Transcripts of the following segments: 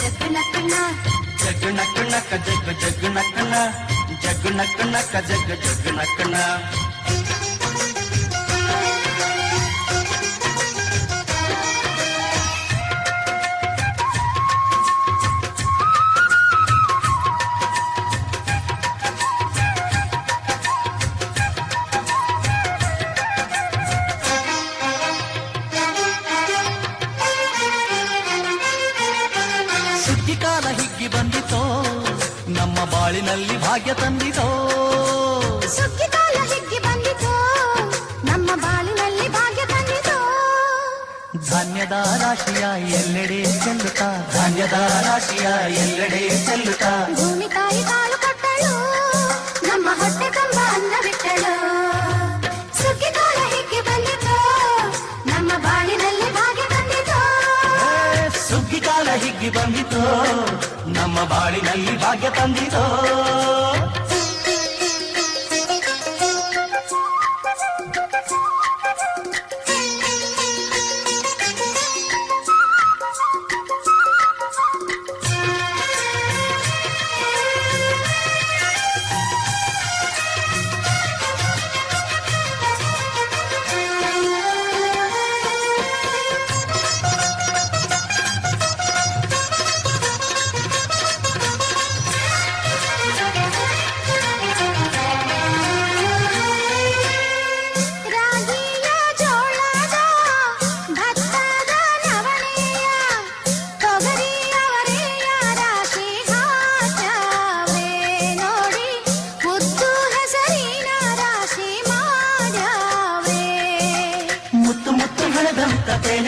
Jug నక్కు నక్క jug jug నక్కన జగ్గు నక్కు నక్క జగ్గు జగ్గు నక్కన ಸುಗ್ಗಿ ಕಾಲ ಹಿಗ್ಗಿ ಬಂದಿತೋ ನಮ್ಮ ಬಾಳಿನಲ್ಲಿ ಭಾಗ್ಯ ತಂದಿತೋ. ಸುಗ್ಗಿ ಕಾಲ ಹಿಗ್ಗಿ ಬಂದಿತೋ ನಮ್ಮ ಬಾಳಿನಲ್ಲಿ ಭಾಗ್ಯ ತಂದಿತೋ. ಧಾನ್ಯದ ರಾಶಿಯ ಎಲ್ಲೆಡೆ ಚೆಲ್ಲುತ್ತಾ ಧಾನ್ಯದ ರಾಶಿಯ ಎಲ್ಲೆಡೆ ಚೆಲ್ಲುತ್ತಾ. ಬಂದಿತೋ ನಮ್ಮ ಬಾಳಿನಲ್ಲಿ ಭಾಗ್ಯ ತಂದಿತೋ.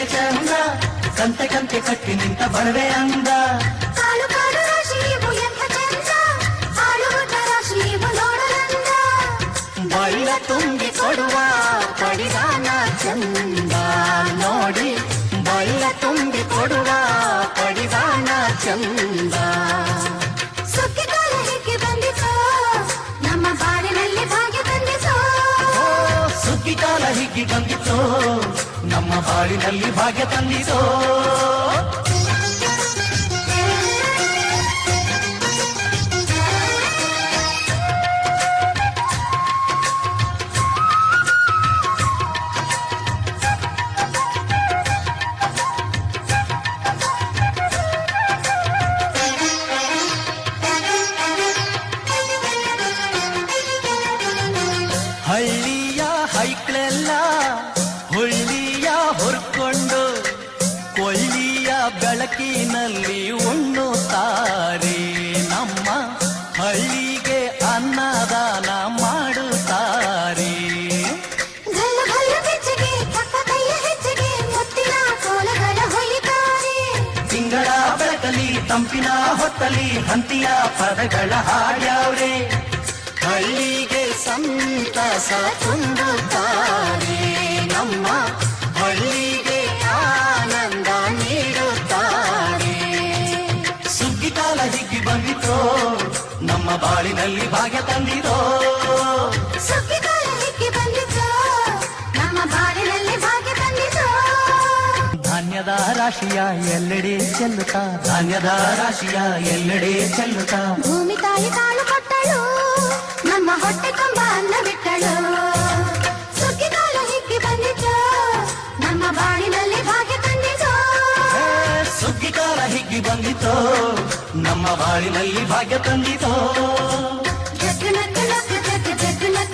ಹಣದಂತ ತೇನೆ ಚಂದ ಕಂತೆ ಕಂತೆ ಕಟ್ಟಿ ನಿಂತ ಬಡವೆ ಅಂದ ಕಾಳು ಕಾಳು ರಾಶಿ ಇವು ಎಂಥ ಚಂದ ಆಳುವುದ ರಾಶಿ ಇವು ನೋಡಲಂದ ಬೈಲ ತುಂಬಿ ಕೊಡುವ ಪಡಿದಾನ ಚಂದ ನೋಡಿ ಬೈಲ ತುಂಬಿ ಕೊಡುವ ಪಡಿದಾನ ಚಂದ ಕಾಲ ಹಿಗ್ಗಿ ನಮ್ಮ ಬಾಳಿನಲ್ಲಿ ಭಾಗ್ಯ ತಂದಿತೋ ಬೆಳಕಿನಲ್ಲಿ ಉಣ್ಣುತ್ತಾರೆ. ನಮ್ಮ ಹಳ್ಳಿಗೆ ಅನ್ನದಾನ ಮಾಡುತ್ತಾರೆ. ತಿಂಗಳ ಬೆಳಕಲಿ ತಂಪಿನ ಹೊತ್ತಲಿ ಹಂತಿಯ ಪದಗಳ ಹಾಡ್ಯಾವ್ರೆ. ಹಳ್ಳಿಗೆ ಸಂತಸ ತುಂಬುತ್ತಾರೆ. ನಮ್ಮ ಬಾಳಿನಲ್ಲಿ ಭಾಗ್ಯ ತಂದಿತು ಧಾನ್ಯದ ರಾಶಿಯ ಎಲ್ಲೆಡೆ ಚೆಲ್ಲುತ್ತಾ. ಧಾನ್ಯದ ರಾಶಿಯ ಎಲ್ಲೆಡೆ ಚೆಲ್ಲುತ್ತಾ. ಭೂಮಿ ತಾಯಿ ಕಾಳು ಕೊಟ್ಟಳು. ನಮ್ಮ ಹೊಟ್ಟೆ ತುಂಬ ಅನ್ನ ಬಿಟ್ಟಳು. ನಮ್ಮ ಬಾಳಿನಲ್ಲಿ ಭಾಗ್ಯ ತಂದಿತೋ ಜಗ್ ನಕ್ ನಕ್ ಜಗ್ ಜಗ್ ನಕ್